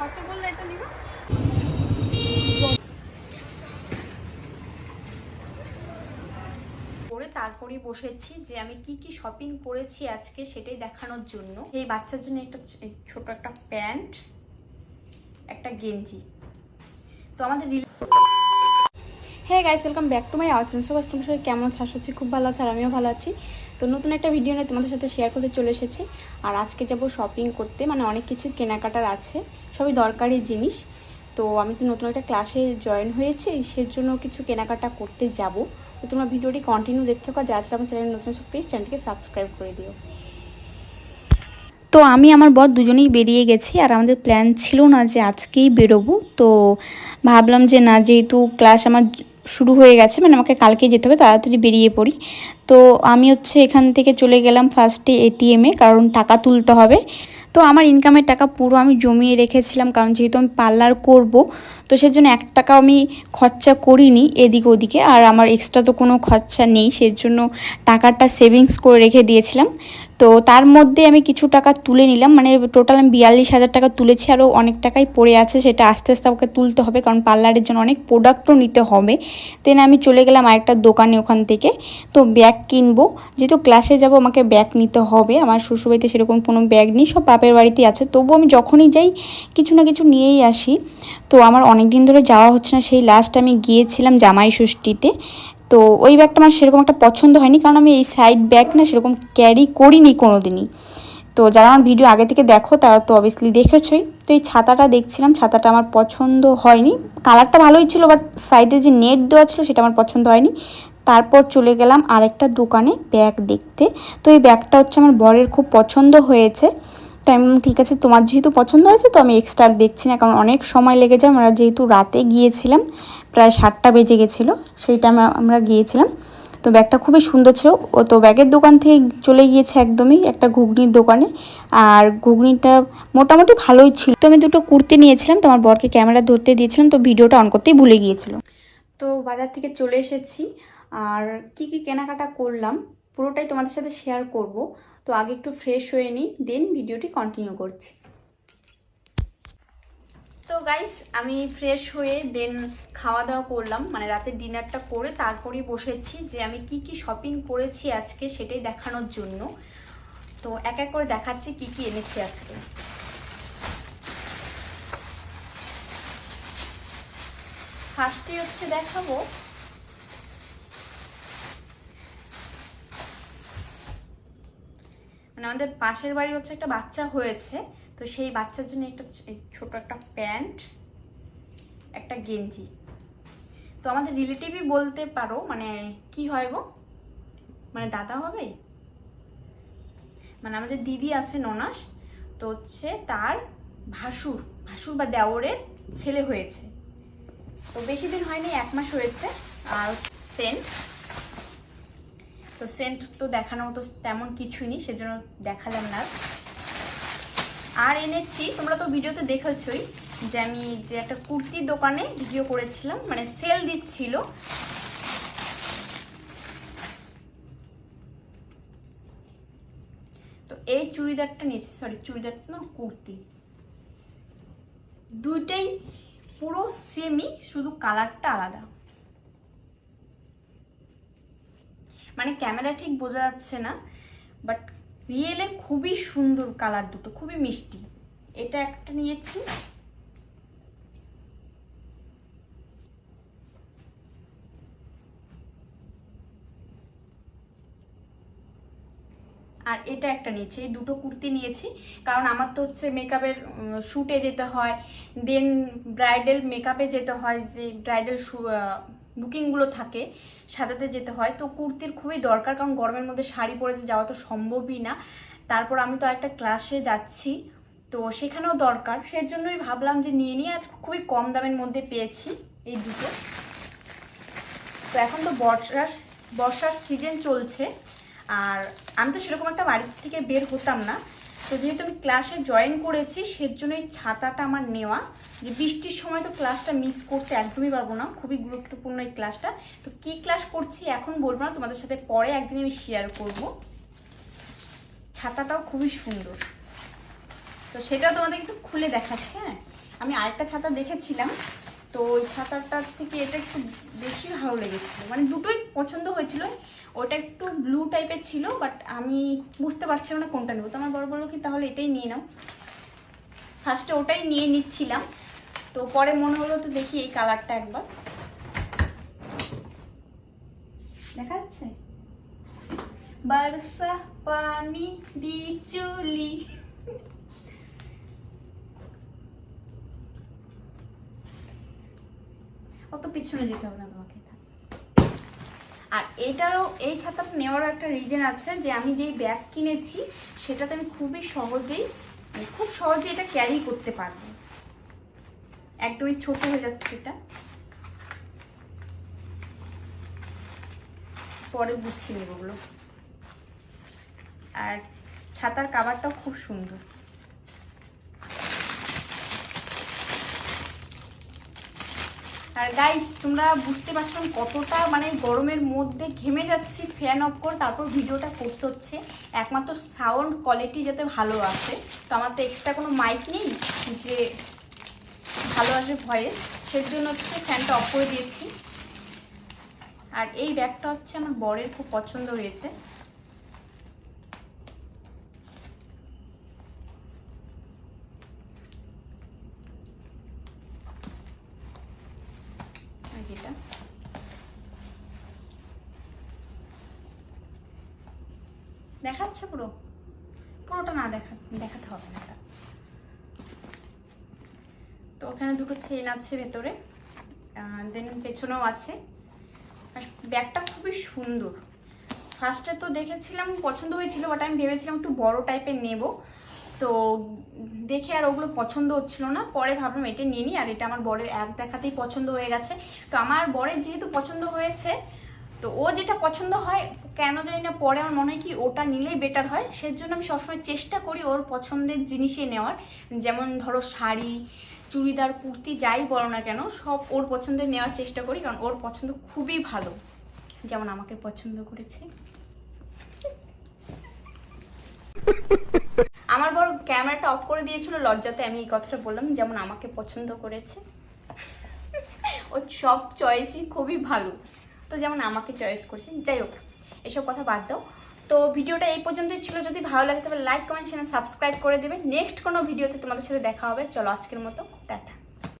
কত বললে এটা নিবা? করে তারপরে বসেছি যে আমি কি কি শপিং করেছি আজকে সেটাই দেখানোর জন্য। এই বাচ্চার জন্য একটা ছোট একটা প্যান্ট একটা গেঞ্জি। তো আমাদের হ্যাঁ guys welcome back to my আওয়াজ সো তোমার সাথে কেমন আছো? আশা করছি খুব ভালো আছে আর আমিও ভালো আছি। তো নতুন একটা ভিডিও নিয়ে তোমাদের সাথে শেয়ার করতে চলে এসেছি। আর আজকে যাব শপিং করতে মানে অনেক কিছু কেনাকাটার আছে, সবই দরকারি জিনিস। তো আমি তো নতুন একটা ক্লাসে জয়েন হয়েছি, সেজন্য কিছু কেনাকাটা করতে যাব। তো তোমরা ভিডিওটি কন্টিনিউ দেখতে থাকো যারা আমার চ্যানেল নতুন প্লিজ চ্যানেলটিকে সাবস্ক্রাইব করে দিও। তো আমি, আমার বর দুজনেই বেরিয়ে গেছি, আর আমাদের প্ল্যান ছিল না যে আজকেই বেরোবো। তো ভাবলাম যে না, যেহেতু ক্লাস আমার শুরু হয়ে গেছে মানে আমাকে কালকে যেতে হবে, তাড়াতাড়ি বেরিয়ে পড়ি। তো আমি হচ্ছে এখান থেকে চলে গেলাম ফার্স্টে এটিএমে কারণ টাকা তুলতে হবে। তো আমার ইনকামের টাকা পুরো আমি জমিয়ে রেখেছিলাম, কারণ যেহেতু আমি পার্লার করব, তো সেজন্য এক টাকা আমি খরচা করিনি এদিক ওদিকে। আর আমার এক্সট্রা তো কোনো খরচা নেই, সেজন্য টাকাটা সেভিংস করে রেখে দিয়েছিলাম। তো তার মধ্যে আমি কিছু টাকা তুলে নিলাম। মানে টোটাল আমি বিয়াল্লিশ হাজার টাকা তুলেছি, আরও অনেক টাকাই পড়ে আছে। সেটা আস্তে আস্তে আমাকে তুলতে হবে, কারণ পার্লারের জন্য অনেক প্রোডাক্টও নিতে হবে। দেন আমি চলে গেলাম আরেকটা দোকানে ওখান থেকে। তো ব্যাগ কিনবো। যেহেতু ক্লাসে যাব, আমাকে ব্যাগ নিতে হবে। আমার শ্বশুরবাড়িতে সেরকম কোনো ব্যাগ নেই, সব বাপের বাড়িতেই আছে। তবুও আমি যখনই যাই, কিছু না কিছু নিয়েই আসি। তো আমার অনেক দিন ধরে যাওয়া হচ্ছে না। সেই লাস্ট আমি গিয়েছিলাম জামাই ষষ্ঠীতে। তো ওই ব্যাগটা আমার সেরকম একটা পছন্দ হয়নি, কারণ আমি এই সাইড ব্যাগ না সেরকম ক্যারি করিনি কোনো দিনই তো যারা আমার ভিডিও আগে থেকে দেখো, তারা তো অবভিয়াসলি দেখেছই। তো এই ছাতাটা দেখছিলাম, ছাতাটা আমার পছন্দ হয়নি। কালারটা ভালোই ছিল বাট সাইডে যে নেট দেওয়া ছিল সেটা আমার পছন্দ হয়নি। তারপর চলে গেলাম আরেকটা দোকানে ব্যাগ দেখতে। তো এই ব্যাগটা হচ্ছে আমার বরের খুব পছন্দ হয়েছে। তো আমি ঠিক আছে, তোমার যেহেতু পছন্দ হয়েছে, তো আমি এক্সট্রা দেখছি না, কারণ অনেক সময় লেগে যায়। আমরা যেহেতু রাতে গিয়েছিলাম প্রায় সাতটা বেজে গেছিল সেই টাইমে আমরা গিয়েছিলাম। তো ব্যাগটা খুবই সুন্দর ছিল। ও তো ব্যাগের দোকান থেকে চলে গিয়েছে একদমই, একটা ঘুগনির দোকানে। আর ঘুগনিটা মোটামুটি ভালোই ছিল। তো আমি দুটো কুর্তি নিয়েছিলাম, তো আমার বরকে ক্যামেরা ধরতে দিয়েছিলাম, তো ভিডিওটা অন করতেই ভুলে গিয়েছিল। তো বাজার থেকে চলে এসেছি। আর কি কি কেনাকাটা করলাম, পুরোটাই তোমাদের সাথে শেয়ার করব। তো আগে একটু ফ্রেশ হয়ে নিই দেন ভিডিওটি কন্টিনিউ করছি। তো গাইস আমি ফ্রেশ হয়ে দেন খাওয়া দাওয়া করলাম মানে রাতের ডিনারটা করে তারপরেই বসেছি যে আমি কি কি শপিং করেছি আজকে সেটাই দেখানোর জন্য। তো এক এক করে দেখাচ্ছি কি কি এনেছি আজকে। ফার্স্টে হচ্ছে দেখাবো। মানে আমাদের পাশের বাড়ি হচ্ছে একটা বাচ্চা হয়েছে। তো সেই বাচ্চার জন্য একটা ছোট একটা প্যান্ট, একটা গেঞ্জি। তো আমাদের রিলেটিভই বলতে পারো মানে কি হয় গো? মানে দাদা হবে? মানে আমাদের দিদি আছে ননাস, তো হচ্ছে তার ভাসুর ভাসুর বা দেওরের ছেলে হয়েছে। তো বেশি দিন হয়নি, এক মাস হয়েছে, আর সেন্ট। তো সেন্ট তো দেখানো তো তেমন কিছুই নেই, সেজন্য দেখালাম না। আর এনেছি, তোমরা তো ভিডিওতে দেখেছই যে আমি যে একটা কুর্তির দোকানে ভিডিও করেছিলাম মানে সেল দিচ্ছিল। তো এই চুড়িদারটা নিয়েছি সরি চুড়িদার না, কুর্তি। দুইটাই পুরো সেমই শুধু কালারটা আলাদা। মানে ক্যামেরা ঠিক বোঝা যাচ্ছে না বাট রিয়েলে খুবই সুন্দর কালার দুটো, খুবই মিষ্টি। এটা একটা নিয়েছি। আর এটা একটা নিয়েছি, এই দুটো কুর্তি নিয়েছি। কারণ আমার তো হচ্ছে মেকআপের শ্যুটে যেতে হয় দেন ব্রাইডাল মেকআপে যেতে হয়, যে ব্রাইডাল বুকিংগুলো থাকে, সাজাতে যেতে হয়। তো কুর্তির খুবই দরকার, কারণ গরমের মধ্যে শাড়ি পরে যাওয়া তো সম্ভবই না। তারপর আমি তো একটা ক্লাসে যাচ্ছি, তো সেখানেও দরকার। সেজন্যই ভাবলাম যে নিয়ে নিয়ে আর খুবই কম দামের মধ্যে পেয়েছি এই দুটো। তো এখন তো বর্ষার বর্ষার সিজন চলছে, আর আমি তো সেরকম একটা বাড়ি থেকে বের হতাম না। তো যেহেতু আমি ক্লাসে জয়েন করেছি সেজন্য এই ছাতাটা আমার নেওয়া। যে বৃষ্টির সময় তো ক্লাসটা মিস করতে একদমই পারব না, খুবই গুরুত্বপূর্ণ এই ক্লাসটা তো কি ক্লাস করছি এখন বলব না, তোমাদের সাথে পরে একদিন আমি শেয়ার করব। ছাতাটাও খুবই সুন্দর। তো সেটা তোমাদের একটু খুলে দেখাচ্ছি হ্যাঁ? আমি আরেকটা ছাতা দেখেছিলাম। তো ওই ছাতারটার থেকে এটা একটু বেশি ভালো লেগেছিলো। মানে দুটোই পছন্দ হয়েছিল। ওটা একটু ব্লু টাইপের ছিল বাট আমি বুঝতে পারছিলাম না কোনটা নেব। তো আমার বড় বলল কি তাহলে এটাই নিয়ে নাও। ফার্স্টে ওটাই নিয়ে নিচ্ছিলাম। তো পরে মনে হলো তো দেখি এই কালারটা একবার। দেখা যাচ্ছে? বর্ষা পানি বিচুলি। অত পিছনে যেতে হবে না তোমাকে। আর এটারও, এই ছাতাটা নেওয়ারও একটা রিজন আছে যে আমি যেই ব্যাগ কিনেছি, সেটাতে আমি খুবই সহজেই, খুব সহজেই এটা ক্যারি করতে পারব। একদমই ছোট হয়ে যাচ্ছে এটা। পরে গুছিয়ে নেব আর ছাতার কাবারটাও খুব সুন্দর। আর গাইস তোমরা বুঝতে পারছ কতটা মানে গরমের মধ্যে ঘেমে যাচ্ছি ফ্যান অফ করে তারপর ভিডিওটা করতে হচ্ছে। একমাত্র সাউন্ড কোয়ালিটি যাতে ভালো আসে। তো আমার তো এক্সট্রা কোনো মাইক নেই যে ভালো আসে ভয়েস সেই জন্য হচ্ছে ফ্যানটা অফ করে দিয়েছি। আর এই ব্যাগটা হচ্ছে আমার বরের খুব পছন্দ হয়েছে। যেটা দেখাচ্ছে পুরো? পুরোটা না দেখা, দেখাতে হবে না তো ওখানে দুটো চেন আছে ভেতরে দেন পেছনেও আছে। আর ব্যাগটা খুবই সুন্দর। ফার্স্টে তো দেখেছিলাম, পছন্দ হয়েছিল বাট আমি ভেবেছিলাম একটু বড় টাইপের নেব। তো দেখে আর ওগুলো পছন্দ হচ্ছিল না। পরে ভাবলাম এটা নিয়ে নিই, আর এটা আমার বরের এক দেখাতেই পছন্দ হয়ে গেছে। তো আমার বরের যেহেতু পছন্দ হয়েছে, তো ও যেটা পছন্দ হয়, কেন জানি না, পরে আমার মনে হয় কি ওটা নিলেই বেটার হয়। সেজন্য আমি সবসময় চেষ্টা করি ওর পছন্দের জিনিসই নেওয়ার। যেমন ধরো শাড়ি, চুড়িদার, কুর্তি, যাই বলো না কেন, সব ওর পছন্দের নেওয়ার চেষ্টা করি, কারণ ওর পছন্দ খুবই ভালো। যেমন আমাকে পছন্দ করেছে। আমার বড় ক্যামেরাটা অফ করে দিয়েছিল, লজ্জাতে আমি এই কথাটা বললাম, যেমন আমাকে পছন্দ করেছে। ও সব চয়েসই খুবই ভালো। তো যেমন আমাকে চয়েস করছে। যাই হোক, এসব কথা বাদ দাও। তো ভিডিওটা এই পর্যন্তই ছিল। যদি ভালো লাগে তবে লাইক কমেন্ট চ্যানেল সাবস্ক্রাইব করে দেবে। নেক্সট কোনো ভিডিওতে তোমাদের সাথে দেখা হবে। চলো আজকের মতো, টাটা।